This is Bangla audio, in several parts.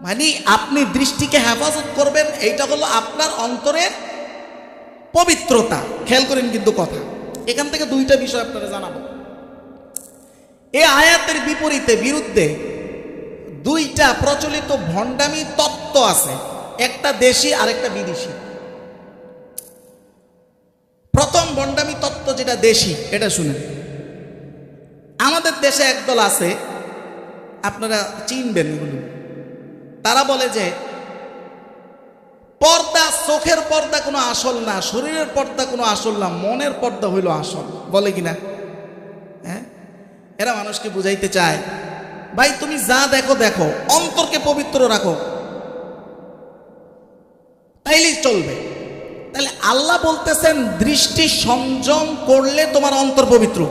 মানে আপনি দৃষ্টিকে হেফাজত করবেন, এইটা হলো আপনার অন্তরের পবিত্রতা। খেয়াল করেন কিন্তু কথা। এখান থেকে দুইটা বিষয় আপনারা জানাব। এই আয়াতের বিপরীতে, বিরুদ্ধে দুইটা প্রচলিত ভণ্ডামি তত্ত্ব আছে। একটা দেশি আর একটা বিদেশি। প্রথম ভণ্ডামি তত্ত্ব যেটা দেশি, এটা শুনেন। আমাদের দেশে একদল আছে, আপনারা চিনবেন এগুলো। তারা বলে যে, পর্দা, চোখের পর্দা কোনো আসল না, শরীরের পর্দা কোনো আসল না, মনের পর্দা হইল আসল। বলে কিনা? হ্যাঁ? এরা মানুষকে বুঝাইতে চায়, ভাই, তুমি যা দেখো দেখো, অন্তরকে পবিত্র রাখো। তাইলেই চলবে। তাহলে আল্লাহ বলতেছেন, দৃষ্টি সংযম করলে তোমার অন্তর পবিত্র।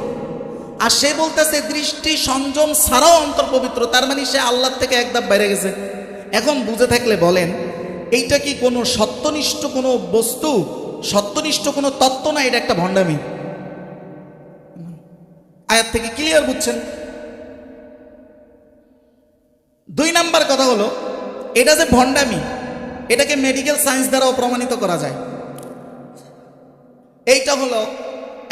আর সে বলতেছে, দৃষ্টি সংযম ছাড়াও অন্তর পবিত্র। তার মানে সে আল্লাহ থেকে একদম বাইরে গেছে। এখন বুঝে থাকলে বলেন, এইটা কি কোনো সত্যনিষ্ঠ কোনো বস্তু? সত্যনিষ্ঠ কোনো তত্ত্ব না, এটা একটা ভণ্ডামি? আয়াত থেকে ক্লিয়ার বুঝছেন? দুই নাম্বার কথা হলো, এটা যে ভণ্ডামি, এটাকে মেডিকেল সায়েন্স দ্বারাও প্রমাণিত করা যায়। এইটা হলো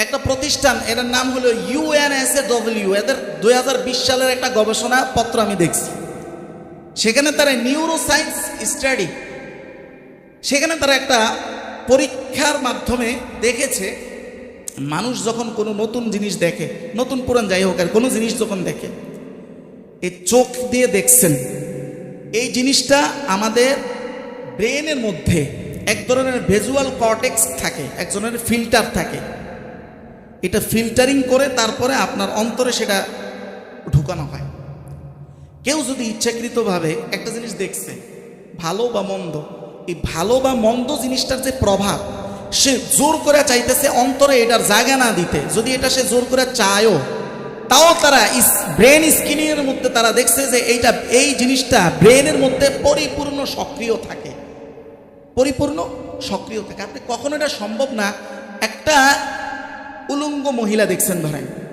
একটা প্রতিষ্ঠান, এটার নাম হলো ইউএনএসএ ডব্লিউ এদের দুই হাজার বিশ সালের একটা গবেষণা পত্র আমি দেখছি। সেখানে তারা নিউরো সায়েন্স স্টাডি সেখানে তারা একটা পরীক্ষার মাধ্যমে দেখেছে, মানুষ যখন কোনো নতুন জিনিস দেখে, নতুন পুরান যাই হোক আর কোনো জিনিস যখন দেখে এই চোখ দিয়ে দেখছেন, এই জিনিসটা আমাদের ব্রেনের মধ্যে এক ধরনের ভিজুয়াল কর্টেক্স থাকে, এক ধরনের ফিল্টার থাকে। এটা ফিল্টারিং করে তারপরে আপনার অন্তরে সেটা ঢুকানো হয়। কেউ যদি ইচ্ছাকৃতভাবে একটা জিনিস দেখছে, ভালো বা মন্দ, এই ভালো বা মন্দ জিনিসটার যে প্রভাব, সে জোর করে চাইতেছে অন্তরে এটার জায়গা না দিতে। যদি এটা সে জোর করে চায়ও, তাও তারা ব্রেন স্কিনিংয়ের মধ্যে তারা দেখছে যে এইটা, এই জিনিসটা ব্রেনের মধ্যে পরিপূর্ণ সক্রিয় থাকে। পরিপূর্ণ সক্রিয় থাকে। আপনি কখনো এটা সম্ভব না? একটা উলঙ্গ মহিলা দেখছেন ধরেন।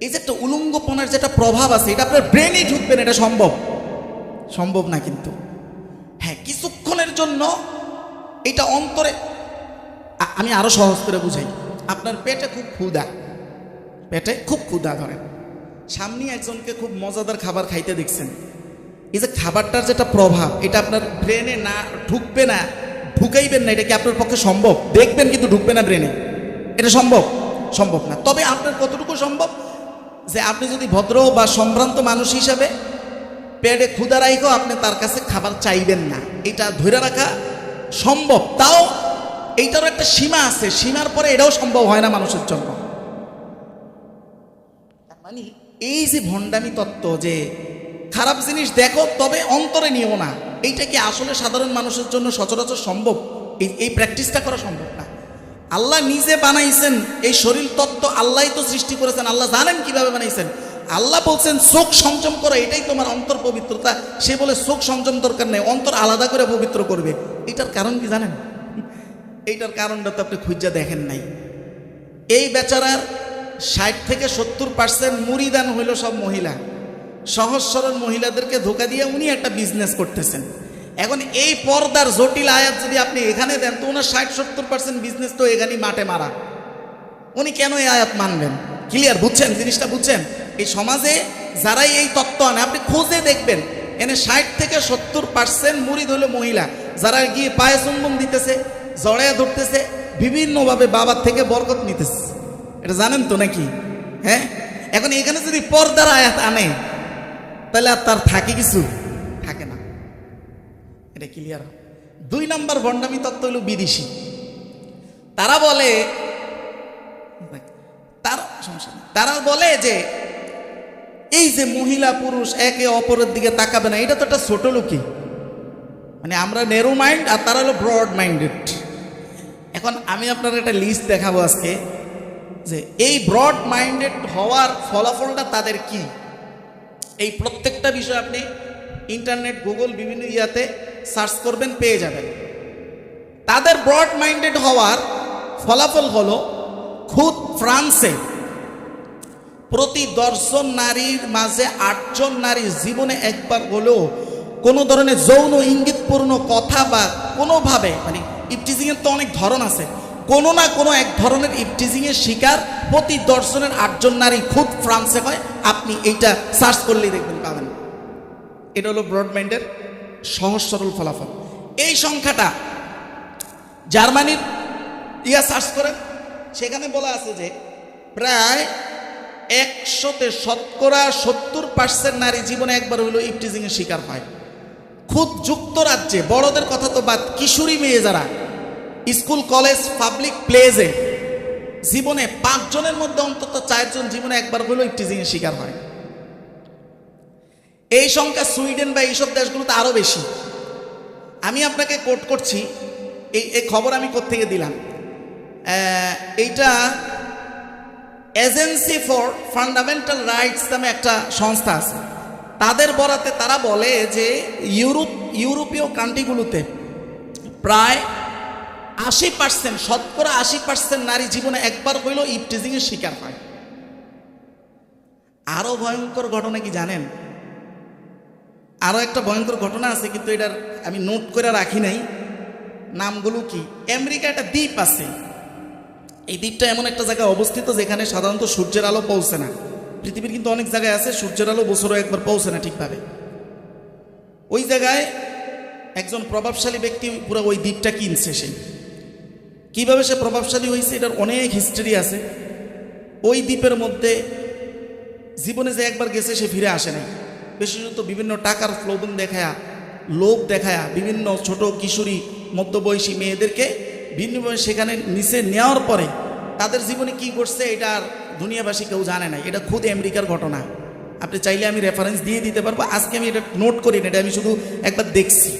এই যে একটা উলঙ্গপনার যেটা প্রভাব আছে, এটা আপনার ব্রেনেই ঢুকবেন এটা সম্ভব। সম্ভব না কিন্তু। হ্যাঁ কিছুক্ষণের জন্য এটা অন্তরে আমি আরও সহজ করে বুঝাই। আপনার পেটে খুব ক্ষুদা পেটে খুব ক্ষুদা ধরেন। সামনে একজনকে খুব মজাদার খাবার খাইতে দেখছেন। এই যে খাবারটার যেটা প্রভাব, এটা আপনার ব্রেনে না ঢুকবে না, ঢুকাইবেন না, এটা কি আপনার পক্ষে সম্ভব? দেখবেন কিন্তু ঢুকবে না ব্রেনে এটা সম্ভব? সম্ভব না। তবে আপনার কতটুকু সম্ভব? যে আপনি যদি ভদ্র বা সম্ভ্রান্ত মানুষ হিসাবে পেটে ক্ষুদা রাইকেও আপনি তার কাছে খাবার চাইবেন না। এটা ধরে রাখা সম্ভব। তাও এইটারও একটা সীমা আছে। সীমার পরে এটাও সম্ভব হয় না মানুষের জন্য। মানে এই যে ভণ্ডামি তত্ত্ব যে খারাপ জিনিস দেখো, তবে অন্তরে নিও না। এইটা কি আসলে সাধারণ মানুষের জন্য সচরাচর সম্ভব? এই প্র্যাকটিসটা করা সম্ভব না। আল্লাহ নিজে বানাইছেন, এই শরীর তত্ত্ব আল্লাহই তো সৃষ্টি করেছেন, আল্লাহ জানেন কীভাবে বানাইছেন। আল্লাহ বলছেন, চোখ সংযম করো, এটাই তোমার অন্তর পবিত্রতা। সে বলে, চোখ সংযম দরকার নেই, অন্তর আলাদা করে পবিত্র করবে। এটার কারণ কি জানেন? এইটার কারণটা তো আপনি খুঁজা দেখেন নাই। এই বেচারার ষাট থেকে সত্তর পার্সেন্ট মুড়িদান হইল সব মহিলা। সহজ সরল মহিলাদেরকে ধোকা দিয়ে উনি একটা বিজনেস করতেছেন। এখন এই পর্দার জটিল আয়াত যদি আপনি এখানে দেন, তো ওনার ষাট সত্তর পার্সেন্ট বিজনেস তো এখানেই মাঠে মারা। উনি কেন এই আয়াত মানবেন? ক্লিয়ার বুঝছেন? জিনিসটা বুঝছেন? এই সমাজে যারাই এই তত্ত্ব আনে, আপনি খোঁজে দেখবেন, এনে ষাট থেকে সত্তর পার্সেন্ট মুড়ি হলো মহিলা। যারা গিয়ে পায়ে চুম্বন দিতেছে জড়ায় ধরতেছে, বিভিন্নভাবে বাবার থেকে বরকত নিতেছে। এটা জানেন তো নাকি? হ্যাঁ? এখন এখানে যদি পর্দার আয়াত আনে, তাহলে আর তার থাকে কিছু? এটা ক্লিয়ার দুই নম্বর ভণ্ডামি তত্ত্ব হলো বিদেশি। তারা বলে, তারা, সমস্যা। তারা বলে যে, এই যে মহিলা পুরুষ একে অপরের দিকে তাকাবে না, এটা তো একটা ছোট লোকই। মানে আমরা নেরো মাইন্ড আর তারা হলো ব্রড মাইন্ডেড এখন আমি আপনার একটা লিস্ট দেখাবো আজকে, যে এই ব্রড মাইন্ডেড হওয়ার ফলাফলটা তাদের কি? এই প্রত্যেকটা বিষয় আপনি ইন্টারনেট গুগল বিভিন্ন ইয়াতে সার্চ করবেন, পেয়ে যাবেন। তাদের ব্রড মাইন্ডেড হওয়ার ফলাফল হলো খুদ ফ্রান্সে প্রতি দশজন নারীর মাঝে আটজন নারী জীবনে একবার হলেও কোনো ধরনের যৌন ইঙ্গিতপূর্ণ কথা বা কোনোভাবে মানে ইপটিজিংয়ের তো অনেক ধরন আছে, কোনো না কোনো এক ধরনের ইপটিজিংয়ের শিকার প্রতি দর্শনের আটজন নারী খুদ ফ্রান্সে হয়। আপনি এইটা সার্চ করলেই দেখবেন, পাবেন। এটা হলো ব্রডব্যান্ডের সহজ সরল ফলাফল। এই সংখ্যাটা জার্মানির ইয়া সার্চ করেন, সেখানে বলা আছে যে প্রায় একশোতে শতকরা সত্তর পার্সেন্ট নারী জীবনে একবার হলো ইপটিজিংয়ের শিকার হয়। খুব যুক্তরাজ্যে, বড়দের কথা তো বাদ, কিশোরী মেয়ে যারা স্কুল, কলেজ, পাবলিক প্লেজে জীবনে পাঁচজনের মধ্যে অন্তত চারজন জীবনে একবার হলেও ইপটিজিংয়ের শিকার হয়। এই সংখ্যা সুইডেন বা এইসব দেশগুলোতে আরও বেশি। আমি আপনাকে কোট করছি, এই এই খবর আমি কোত্থেকে দিলাম? এইটা এজেন্সি ফর ফান্ডামেন্টাল রাইটস নামে একটা সংস্থা আছে। তাদের বরাতে তারা বলে যে, ইউরোপ, ইউরোপীয় কান্ট্রিগুলোতে প্রায় আশি পার্সেন্ট শতকরা আশি পার্সেন্ট নারী জীবনে একবার হইলেও ইপটিজিংয়ের শিকার হয়। আরও ভয়ঙ্কর ঘটনা কি জানেন? আরও একটা ভয়ঙ্কর ঘটনা আছে, কিন্তু এটার আমি নোট করে রাখি নাই। নামগুলো কি? আমেরিকা একটা দ্বীপ আছে। এই দ্বীপটা এমন একটা জায়গায় অবস্থিত যেখানে সাধারণত সূর্যের আলো পৌঁছে না। পৃথিবীর কিন্তু অনেক জায়গায় আছে, সূর্যের আলো বছরও একবার পৌঁছে না ঠিকভাবে। ওই জায়গায় একজন প্রভাবশালী ব্যক্তি পুরো ওই দ্বীপটা কিনছে সেই কীভাবে সে প্রভাবশালী হয়েছে, এটার অনেক হিস্ট্রি আছে। ওই দ্বীপের মধ্যে জীবনে যে একবার গেছে, সে ফিরে আসে নাই। বিশেষত বিভিন্ন টাকার ফ্লোবন দেখায়া, লোভ দেখায়া, বিভিন্ন ছোট কিশোরী, মধ্যবয়সী মেয়েদেরকে ভিন্নভাবে সেখানে নিচে নেওয়ার পরে তাদের জীবনে কি করছে এটা আর দুনিয়াবাসী কেউ জানে না। এটা খুদ আমেরিকার ঘটনা। আপনি চাইলে আমি রেফারেন্স দিয়ে দিতে পারব। আজকে আমি এটা নোট করি না, এটা আমি শুধু একবার দেখছি।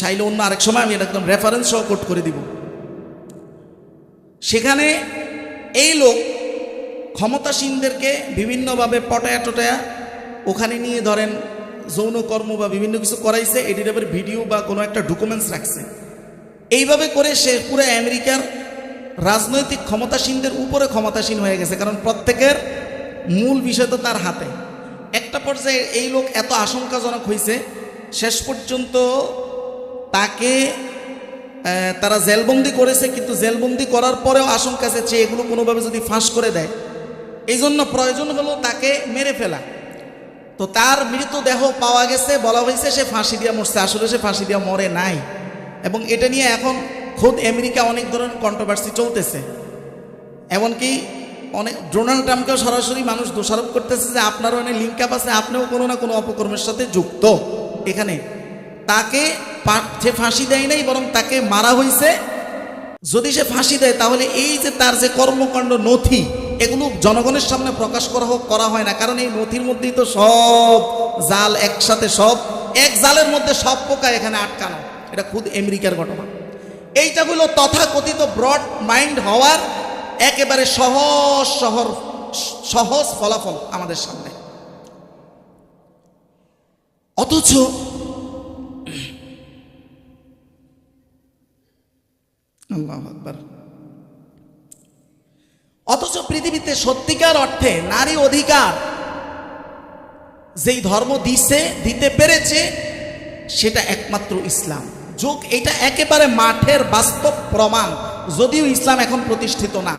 চাইলে অন্য আরেক সময় আমি এটা একদম রেফারেন্স সহ কোট করে দিব। সেখানে এই লোক ক্ষমতাসীনদেরকে বিভিন্নভাবে পটায়া টটায়া ওখানে নিয়ে ধরেন যৌনকর্ম বা বিভিন্ন কিছু করাইছে এটির আবার ভিডিও বা কোনো একটা ডকুমেন্টস রাখছে। এইভাবে করে সে পুরো আমেরিকার রাজনৈতিক ক্ষমতাসীনদের উপরে ক্ষমতাসীন হয়ে গেছে, কারণ প্রত্যেকের মূল বিষয় তো তার হাতে। একটা পর্যায়ে এই লোক এত আশঙ্কাজনক হয়েছে শেষ পর্যন্ত তাকে তারা জেলবন্দি করেছে, কিন্তু জেলবন্দি করার পরেও আশঙ্কা আছে যে এগুলো কোনোভাবে যদি ফাঁস করে দেয়। এই জন্য প্রয়োজন হলো তাকে মেরে ফেলা। তো তার মৃতদেহ পাওয়া গেছে, বলা হয়েছে সে ফাঁসি দিয়া মরছে। আসলে সে ফাঁসি দিয়া মরে নাই। এবং এটা নিয়ে এখন খোদ আমেরিকা অনেক ধরনের কন্ট্রোভার্সি চলতেছে। এমনকি অনেক, ডোনাল্ড ট্রাম্পকেও সরাসরি মানুষ দোষারোপ করতেছে যে আপনারও অনেক লিঙ্ক আপ আছে, আপনিও কোনো না কোনো অপকর্মের সাথে যুক্ত। এখানে তাকে সে ফাঁসি দেয় নাই, বরং তাকে মারা হয়েছে যদি সে ফাঁসি দেয়, তাহলে এই যে তার যে কর্মকাণ্ড নথি এগুলো জনগণের সামনে প্রকাশ করা হোক, করা হয় না। কারণ এই নথির মধ্যেই তো সব জাল একসাথে সব, এক জালের মধ্যে সব পোকা এখানে আটকানো। এটা খুদ আমেরিকার ঘটনা। এইটা হলো তথাকথিত ব্রড মাইন্ড হওয়ার একেবারে সহজ শহর, সহজ ফলাফল আমাদের সামনে। অথচ আল্লাহ আকবার। অথচ পৃথিবীতে সত্যিকার অর্থে নারী অধিকার যেই ধর্ম দিছে, দিতে পেরেছে, সেটা একমাত্র ইসলাম। যোগ, এটা একেবারে মাঠের বাস্তব প্রমাণ, যদিও ইসলাম এখন প্রতিষ্ঠিত না।